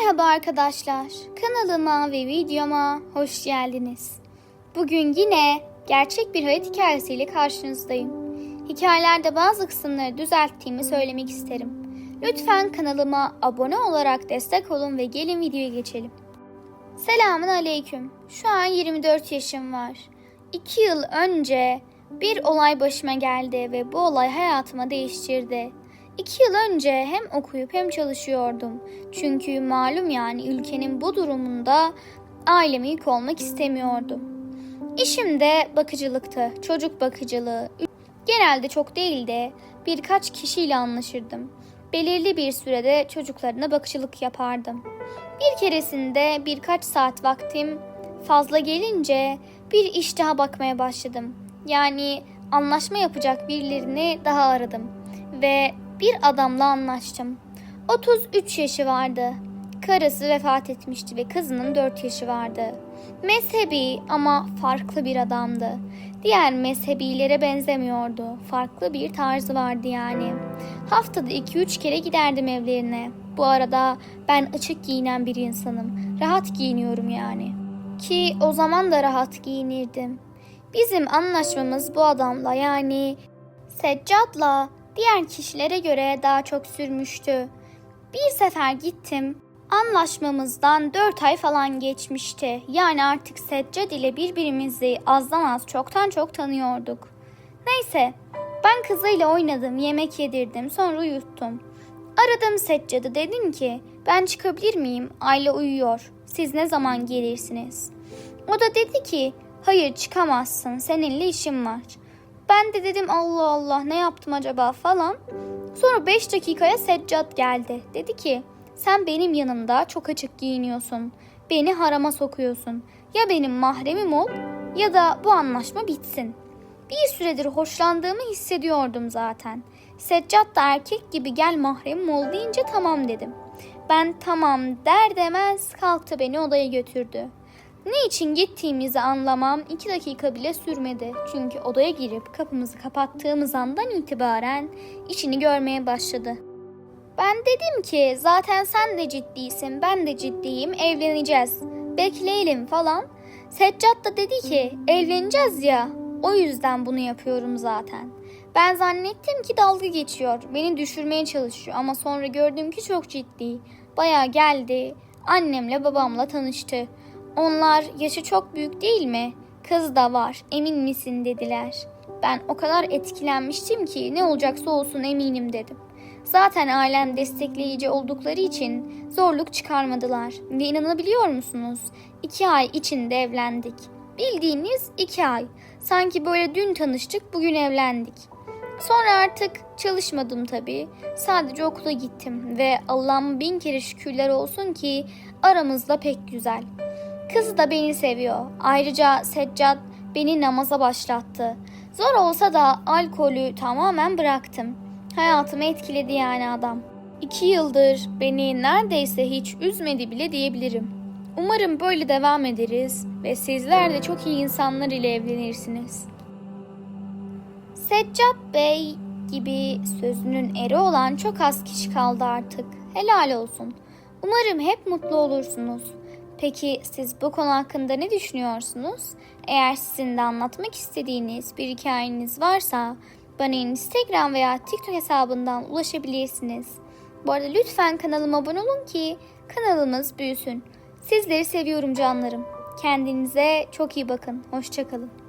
Merhaba arkadaşlar. Kanalıma ve videoma hoş geldiniz. Bugün yine gerçek bir hayat hikayesiyle karşınızdayım. Hikayelerde bazı kısımları düzelttiğimi söylemek isterim. Lütfen kanalıma abone olarak destek olun ve gelin videoya geçelim. Selamun aleyküm. Şu an 24 yaşım var. 2 yıl önce bir olay başıma geldi ve bu olay hayatımı değiştirdi. İki yıl önce hem okuyup hem çalışıyordum. Çünkü malum yani ülkenin bu durumunda aileme yük olmak istemiyordum. İşim de bakıcılıktı, çocuk bakıcılığı. Genelde çok değil de birkaç kişiyle anlaşırdım. Belirli bir sürede çocuklarına bakıcılık yapardım. Bir keresinde birkaç saat vaktim fazla gelince bir iş daha bakmaya başladım. Yani anlaşma yapacak birilerini daha aradım ve bir adamla anlaştım. 33 yaşı vardı. Karısı vefat etmişti ve kızının 4 yaşı vardı. Mezhebi ama farklı bir adamdı. Diğer mezhebilere benzemiyordu. Farklı bir tarzı vardı yani. Haftada 2-3 kere giderdim evlerine. Bu arada ben açık giyinen bir insanım. Rahat giyiniyorum yani. Ki o zaman da rahat giyinirdim. Bizim anlaşmamız bu adamla yani Seccad'la diğer kişilere göre daha çok sürmüştü. Bir sefer gittim. Anlaşmamızdan 4 ay falan geçmişti. Yani artık Seccad ile birbirimizi azdan az çoktan çok tanıyorduk. Neyse ben kızıyla oynadım, yemek yedirdim, sonra uyuttum. Aradım Seccad'ı dedim ki ben çıkabilir miyim? Aile uyuyor. Siz ne zaman gelirsiniz? O da dedi ki hayır çıkamazsın seninle işim var. Ben de dedim Allah Allah ne yaptım acaba falan. Sonra 5 dakikaya Seccad geldi. Dedi ki sen benim yanımda çok açık giyiniyorsun. Beni harama sokuyorsun. Ya benim mahremim ol ya da bu anlaşma bitsin. Bir süredir hoşlandığımı hissediyordum zaten. Seccad da erkek gibi gel mahremim ol deyince tamam dedim. Ben tamam der demez kalktı beni odaya götürdü. Ne için gittiğimizi anlamam iki dakika bile sürmedi. Çünkü odaya girip kapımızı kapattığımız andan itibaren işini görmeye başladı. Ben dedim ki zaten sen de ciddisin ben de ciddiyim evleneceğiz. Bekleyelim falan. Seccad da dedi ki evleneceğiz ya o yüzden bunu yapıyorum zaten. Ben zannettim ki dalga geçiyor. Beni düşürmeye çalışıyor ama sonra gördüm ki çok ciddi. Baya geldi. Annemle babamla tanıştı. Onlar yaşı çok büyük değil mi? Kız da var. Emin misin dediler. Ben o kadar etkilenmiştim ki ne olacaksa olsun eminim dedim. Zaten ailem destekleyici oldukları için zorluk çıkarmadılar. Ve inanabiliyor musunuz? İki ay içinde evlendik. Bildiğiniz iki ay. Sanki böyle dün tanıştık bugün evlendik. Sonra artık çalışmadım tabii. Sadece okula gittim ve Allah'ım bin kere şükürler olsun ki aramızda pek güzel. Kız da beni seviyor. Ayrıca Seccad beni namaza başlattı. Zor olsa da alkolü tamamen bıraktım. Hayatımı etkiledi yani adam. İki yıldır beni neredeyse hiç üzmedi bile diyebilirim. Umarım böyle devam ederiz ve sizler de çok iyi insanlar ile evlenirsiniz. Seccad Bey gibi sözünün eri olan çok az kişi kaldı artık. Helal olsun. Umarım hep mutlu olursunuz. Peki siz bu konu hakkında ne düşünüyorsunuz? Eğer sizin de anlatmak istediğiniz bir hikayeniz varsa bana Instagram veya TikTok hesabından ulaşabilirsiniz. Bu arada lütfen kanalıma abone olun ki kanalımız büyüsün. Sizleri seviyorum canlarım. Kendinize çok iyi bakın. Hoşçakalın.